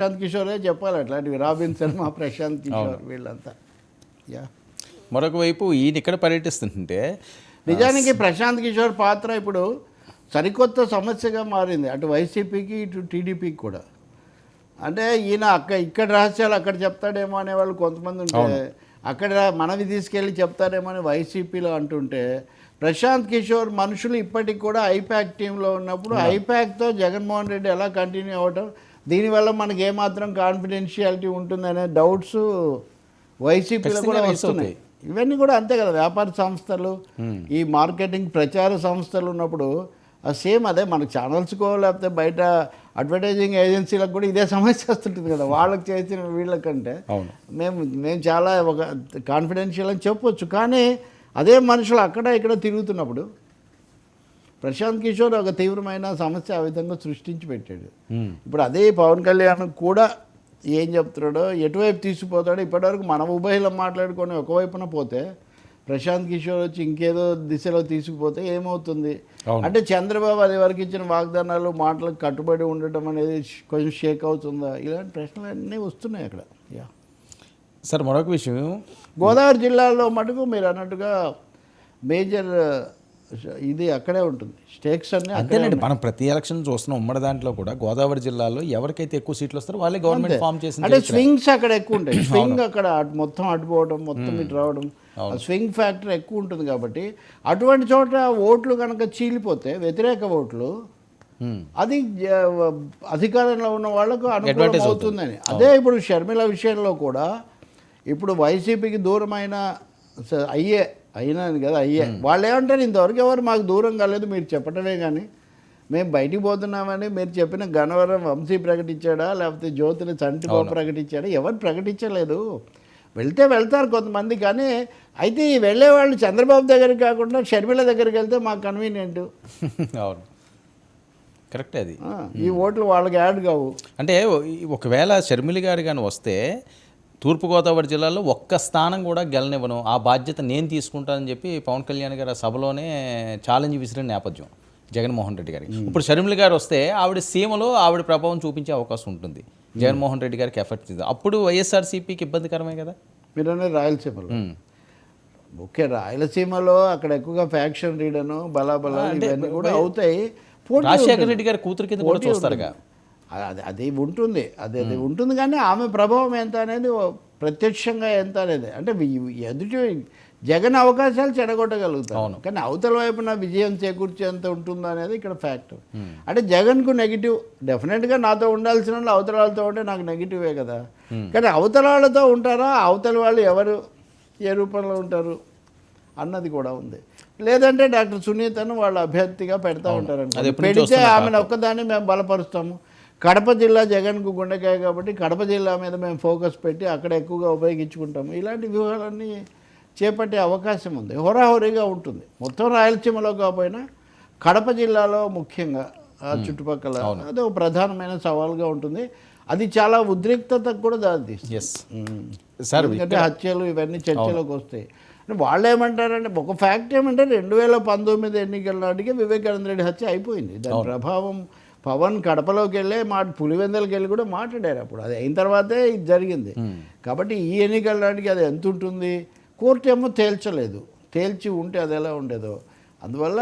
ప్రశాంత్ కిషోరే చెప్పాలి అట్లాంటివి. రాబిన్ శర్మ ప్రశాంత్ కిషోర్ వీళ్ళంతా. యా. మరొక వైపు ఈయన ఇక్కడ పర్యటిస్తుంటే నిజానికి ప్రశాంత్ కిషోర్ పాత్ర ఇప్పుడు సరికొత్త సమస్యగా మారింది. అటు వైసీపీకి ఇటు టీడీపీకి కూడా. అంటే ఈయన అక్క ఇక్కడ రహస్యాలు అక్కడ చెప్తాడేమో అనే వాళ్ళు కొంతమంది ఉంటే అక్కడ మనవి తీసుకెళ్ళి చెప్తారేమో అని వైసీపీలో అంటుంటే ప్రశాంత్ కిషోర్ మనుషులు ఇప్పటికి కూడా ఐపాక్ టీంలో ఉన్నప్పుడు ఐపాక్తో జగన్మోహన్ రెడ్డి ఎలా కంటిన్యూ అవ్వటం దీనివల్ల మనకి ఏమాత్రం కాన్ఫిడెన్షియాలిటీ ఉంటుందనే డౌట్స్ వైసీపీలో కూడా వస్తున్నాయి. ఇవన్నీ కూడా అంతే కదా వ్యాపార సంస్థలు ఈ మార్కెటింగ్ ప్రచార సంస్థలు ఉన్నప్పుడు సేమ్ అదే మన ఛానల్స్కో లేకపోతే బయట అడ్వర్టైజింగ్ ఏజెన్సీలకు కూడా ఇదే సమస్య వస్తుంటుంది కదా. వాళ్ళకి చేసిన వీళ్ళకంటే మేము మేము చాలా ఒక కాన్ఫిడెన్షియల్ అని చెప్పొచ్చు. కానీ అదే మనుషులు అక్కడ ఇక్కడ తిరుగుతున్నప్పుడు ప్రశాంత్ కిషోర్ ఒక తీవ్రమైన సమస్య ఆ విధంగా సృష్టించి పెట్టాడు. ఇప్పుడు అదే పవన్ కళ్యాణ్ కూడా ఏం చెప్తున్నాడో ఎటువైపు తీసుకుపోతాడో ఇప్పటివరకు మన ఉభయలో మాట్లాడుకొని ఒకవైపున పోతే ప్రశాంత్ కిషోర్ వచ్చి ఇంకేదో దిశలో తీసుకుపోతే ఏమవుతుంది. అంటే చంద్రబాబు అది వరకు ఇచ్చిన వాగ్దానాలు మాటలకు కట్టుబడి ఉండటం అనేది కొంచెం షేక్ అవుతుందా? ఇలాంటి ప్రశ్నలు అన్నీ వస్తున్నాయి అక్కడ. యా. సార్ మరొక విషయం. గోదావరి జిల్లాలో మటుకు మీరు అన్నట్టుగా మేజర్ ఇది అక్కడే ఉంటుంది. స్టేక్స్ అన్నీ అంతేనండి మనం ప్రతి ఎలక్షన్ చూస్తున్నాం ఉమ్మడి దాంట్లో కూడా గోదావరి జిల్లాలో ఎవరికైతే ఎక్కువ సీట్లు వస్తారో వాళ్ళే గవర్నమెంట్ ఫామ్ చేసిన అంటే స్వింగ్స్ అక్కడ ఎక్కువ ఉంటాయి. స్వింగ్ అక్కడ అటు మొత్తం అటుపోవడం మొత్తం ఇటు రావడం స్వింగ్ ఫ్యాక్టర్ ఎక్కువ ఉంటుంది కాబట్టి అటువంటి చోట ఓట్లు కనుక చీలిపోతే వ్యతిరేక ఓట్లు. అది అధికారంలో ఉన్న వాళ్ళకు అనుకూలం అవుతుందని. అదే ఇప్పుడు షర్మిల విషయంలో కూడా ఇప్పుడు వైసీపీకి దూరమైన అయ్యే అయినాను కదా అయ్యే. వాళ్ళు ఏమంటారు ఇంతవరకు ఎవరు మాకు దూరం కాలేదు మీరు చెప్పటమే కానీ మేము బయటికి పోతున్నామని మీరు చెప్పిన గన్నవరం వంశీ ప్రకటించాడా లేకపోతే జ్యోతిని చంటిబాబు ప్రకటించాడా ఎవరు ప్రకటించలేదు. వెళ్తే వెళ్తారు కొంతమంది కానీ అయితే ఈ వెళ్ళే వాళ్ళు చంద్రబాబు దగ్గరికి కాకుండా షర్మిల దగ్గరికి వెళ్తే మాకు కన్వీనియంట్ అవును. కరెక్టే అది. ఈ ఓట్లు వాళ్ళకి యాడ్ కావు. అంటే ఒకవేళ షర్మిలి గారు కానీ వస్తే తూర్పుగోదావరి జిల్లాలో ఒక్క స్థానం కూడా గెలనివ్వను. ఆ బాధ్యత నేను తీసుకుంటానని చెప్పి పవన్ కళ్యాణ్ గారు ఆ సభలోనే ఛాలెంజ్ విసిరిన నేపథ్యం జగన్మోహన్ రెడ్డి గారికి. ఇప్పుడు షర్మిలి గారు వస్తే ఆవిడ సీమలో ఆవిడ ప్రభావం చూపించే అవకాశం ఉంటుంది. జగన్మోహన్ రెడ్డి గారికి ఎఫెక్ట్ అప్పుడు వైఎస్ఆర్సీపీకి ఇబ్బందికరమే కదా? మీరు అనేది రాయలసీమలో. ఓకే రాయలసీమలో అక్కడ ఎక్కువగా ఫ్యాక్షన్ రీడను బలాబలా ఇవన్నీ కూడా అవుతాయి. రాజశేఖర. రెడ్డి గారి కూతురు కింద కూడా చూస్తారుగా. అది అది ఉంటుంది. అది అది ఉంటుంది కానీ ఆమె ప్రభావం ఎంత అనేది ప్రత్యక్షంగా ఎంత అనేది. అంటే ఎదుటి జగన్ అవకాశాలు చెడగొట్టగలుగుతారు. కానీ అవతల వైపున విజయం చేకూర్చేంత ఉంటుందో అనేది ఇక్కడ ఫ్యాక్ట్ అంటే జగన్కు నెగిటివ్ డెఫినెట్గా నాతో ఉండాల్సిన వాళ్ళు అవతల వాళ్ళతో ఉంటే నాకు నెగిటివే కదా. కానీ అవతల వాళ్ళతో ఉంటారా? అవతల వాళ్ళు ఎవరు? ఏ రూపంలో ఉంటారు? అన్నది కూడా ఉంది. లేదంటే డాక్టర్ సునీతను వాళ్ళ అభ్యర్థిగా పెడతా ఉంటారు పెడితే ఆమెను ఒక్కదాన్ని మేము బలపరుస్తాము. కడప జిల్లా జగన్కు గుండెకాయ కాబట్టి కడప జిల్లా మీద మేము ఫోకస్ పెట్టి అక్కడ ఎక్కువగా ఉపయోగించుకుంటాము. ఇలాంటి వ్యూహాలన్నీ చేపట్టే అవకాశం ఉంది. హోరాహోరీగా ఉంటుంది. మొత్తం రాయలసీమలో కాకపోయినా కడప జిల్లాలో ముఖ్యంగా ఆ చుట్టుపక్కల అది ఒక ప్రధానమైన సవాల్గా ఉంటుంది. అది చాలా ఉద్రిక్తతకు కూడా దారితీస్తుంది ఎందుకంటే హత్యలు ఇవన్నీ చర్చలోకి వస్తాయి. అంటే వాళ్ళు ఏమంటారంటే ఒక ఫ్యాక్ట్ ఏమంటే రెండు వేల పంతొమ్మిది ఎన్నికల నాటికి వివేకానంద రెడ్డి హత్య అయిపోయింది. దాని ప్రభావం పవన్ కడపలోకి వెళ్ళే మా పులివెందలకి వెళ్ళి కూడా మాట్లాడారు అప్పుడు. అది అయిన తర్వాతే ఇది జరిగింది. కాబట్టి ఈ ఎన్నికల నాటికి అది ఎంత ఉంటుంది? కోర్టు ఏమో తేల్చలేదు. తేల్చి ఉంటే అది ఎలా ఉండేదో. అందువల్ల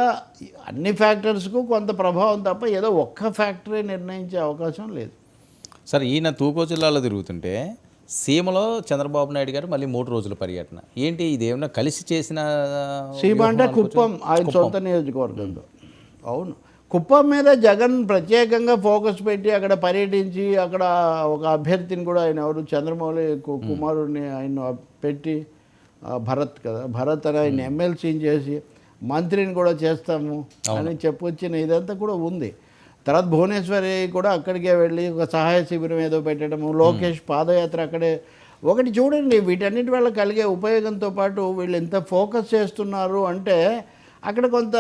అన్ని ఫ్యాక్టర్స్కు కొంత ప్రభావం తప్ప ఏదో ఒక్క ఫ్యాక్టరీ నిర్ణయించే అవకాశం లేదు. సార్ ఈయన తూర్పు జిల్లాలో తిరుగుతుంటే సీమలో చంద్రబాబు నాయుడు గారు మళ్ళీ మూడు రోజుల పర్యటన. ఏంటి? ఇది ఏమన్నా కలిసి చేసిన సీమ అంటే కుప్పం ఆయన సొంత నియోజకవర్గంలో. అవును. కుప్పం మీద జగన్ ప్రత్యేకంగా ఫోకస్ పెట్టి అక్కడ పర్యటించి అక్కడ ఒక అభ్యర్థిని కూడా ఆయన ఎవరు? చంద్రమౌళి కుమారుడిని ఆయన పెట్టి భరత్ కదా. భరత్ అని ఆయన ఎమ్మెల్సీని చేసి మంత్రిని కూడా చేస్తాము అని చెప్పొచ్చిన ఇదంతా కూడా ఉంది. తర్వాత భువనేశ్వరి కూడా అక్కడికే వెళ్ళి ఒక సహాయ శిబిరం ఏదో పెట్టడము లోకేష్ పాదయాత్ర అక్కడే. ఒకటి చూడండి వీటన్నిటి వల్ల కలిగే ఉపయోగంతో పాటు వీళ్ళు ఎంత ఫోకస్ చేస్తున్నారు అంటే అక్కడ కొంత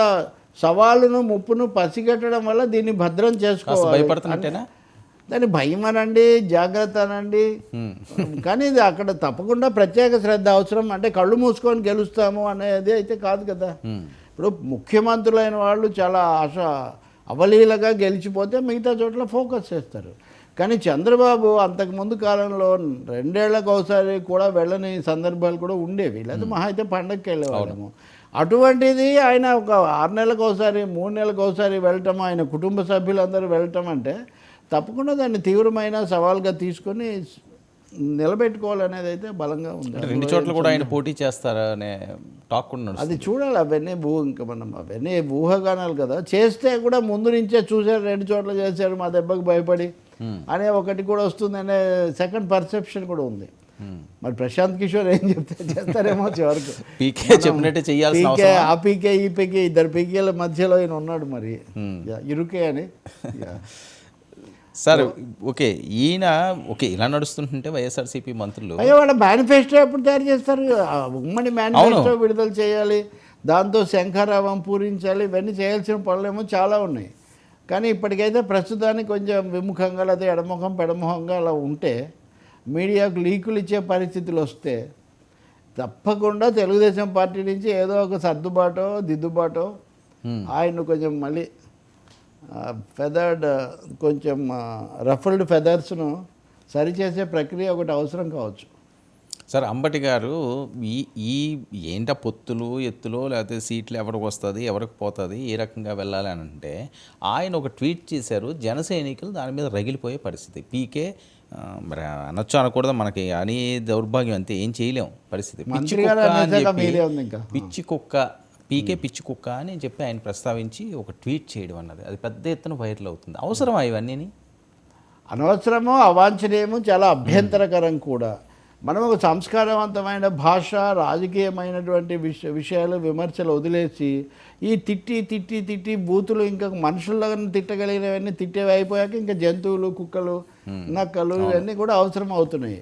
సవాలును ముప్పును పసిగట్టడం వల్ల దీన్ని భద్రం చేసుకోవాలి. దాని భయం అనండి జాగ్రత్త అనండి. కానీ ఇది అక్కడ తప్పకుండా ప్రత్యేక శ్రద్ధ అవసరం. అంటే కళ్ళు మూసుకొని గెలుస్తాము అనేది అయితే కాదు కదా. ఇప్పుడు ముఖ్యమంత్రులైన వాళ్ళు చాలా ఆశ అవలీలగా గెలిచిపోతే మిగతా చోట్ల ఫోకస్ చేస్తారు. కానీ చంద్రబాబు అంతకుముందు కాలంలో రెండేళ్ళకు ఒకసారి కూడా వెళ్ళని సందర్భాలు కూడా ఉండేవి. లేదా మహా అయితే పండగకి వెళ్ళేవాళ్ళము. అటువంటిది ఆయన ఒక ఆరు నెలలకు ఒకసారి మూడు నెలలకు ఒకసారి వెళ్ళటం ఆయన కుటుంబ సభ్యులందరూ వెళ్ళటం అంటే తప్పకుండా దాన్ని తీవ్రమైన సవాల్గా తీసుకొని నిలబెట్టుకోవాలనేది అయితే బలంగా ఉంది. రెండు చోట్ల కూడా ఆయన పోటీ చేస్తారా అనే టాక్ అది చూడాలి అవన్నీ ఊ ఇంకా మనం అవన్నీ ఊహగానాలు కదా. చేస్తే కూడా ముందు నుంచే చూశారు రెండు చోట్ల చేశారు మా దెబ్బకు భయపడి అనే ఒకటి కూడా వస్తుంది అనే సెకండ్ పర్సెప్షన్ కూడా ఉంది. మరి ప్రశాంత్ కిషోర్ ఏం చెప్తే చేస్తారేమో చివరకు. పీకే చెప్పినట్టే చేయాల్సిన పీకే ఆ పీకే ఈ పీకే ఇద్దరు పీకేల మధ్యలో ఈయన ఉన్నాడు మరి. ఇరుకే అని. సార్ ఓకే ఈయన ఓకే ఇలా నడుస్తుంటుంటే వైఎస్ఆర్సీపీ మంత్రులు అయ్యో వాళ్ళ మేనిఫెస్టో ఎప్పుడు తయారు చేస్తారు? ఉమ్మడి మేనిఫెస్టో విడుదల చేయాలి దాంతో శంఖారావం పూరించాలి ఇవన్నీ చేయాల్సిన పనులేమో చాలా ఉన్నాయి. కానీ ఇప్పటికైతే ప్రస్తుతానికి కొంచెం విముఖంగా లేదా ఎడముఖం పెడముఖంగా అలా ఉంటే మీడియాకు లీకులు ఇచ్చే పరిస్థితులు వస్తే తప్పకుండా తెలుగుదేశం పార్టీ నుంచి ఏదో ఒక సర్దుబాటో దిద్దుబాటో ఆయన కొంచెం మళ్ళీ ఫెదర్డ్ కొంచెం రఫల్డ్ ఫెదర్స్ను సరిచేసే ప్రక్రియ ఒకటి అవసరం కావచ్చు. సార్ అంబటి గారు ఈ ఈ ఏంట పొత్తులు ఎత్తులు లేకపోతే సీట్లు ఎవరికి వస్తుంది ఎవరికి పోతుంది ఏ రకంగా వెళ్ళాలి అని అంటే ఆయన ఒక ట్వీట్ చేశారు జన సైనికులు దాని మీద రగిలిపోయే పరిస్థితి. పీకే మరి అనొచ్చు అనకూడదు. మనకి అని దౌర్భాగ్యం అంతే. ఏం చేయలేం. పరిస్థితి. పిచ్చి కుక్క అని చెప్పి. పిచ్చి కుక్క పీకే పిచ్చి కుక్క అని చెప్పి ఆయన ప్రస్తావించి ఒక ట్వీట్ చేయడం అన్నది. అది పెద్ద ఎత్తున వైరల్ అవుతుంది. అవసరమా ఇవన్నీ అనవసరము అవాంఛనీయము చాలా అభ్యంతరకరం కూడా. మనం ఒక సంస్కారవంతమైన భాష రాజకీయమైనటువంటి విష విషయాలు విమర్శలు వదిలేసి ఈ తిట్టి తిట్టి తిట్టి బూతులు ఇంకా మనుషుల్లో తిట్టగలిగినవన్నీ తిట్టేవి అయిపోయాక ఇంకా జంతువులు కుక్కలు నక్కలు ఇవన్నీ కూడా అవసరం అవుతున్నాయి.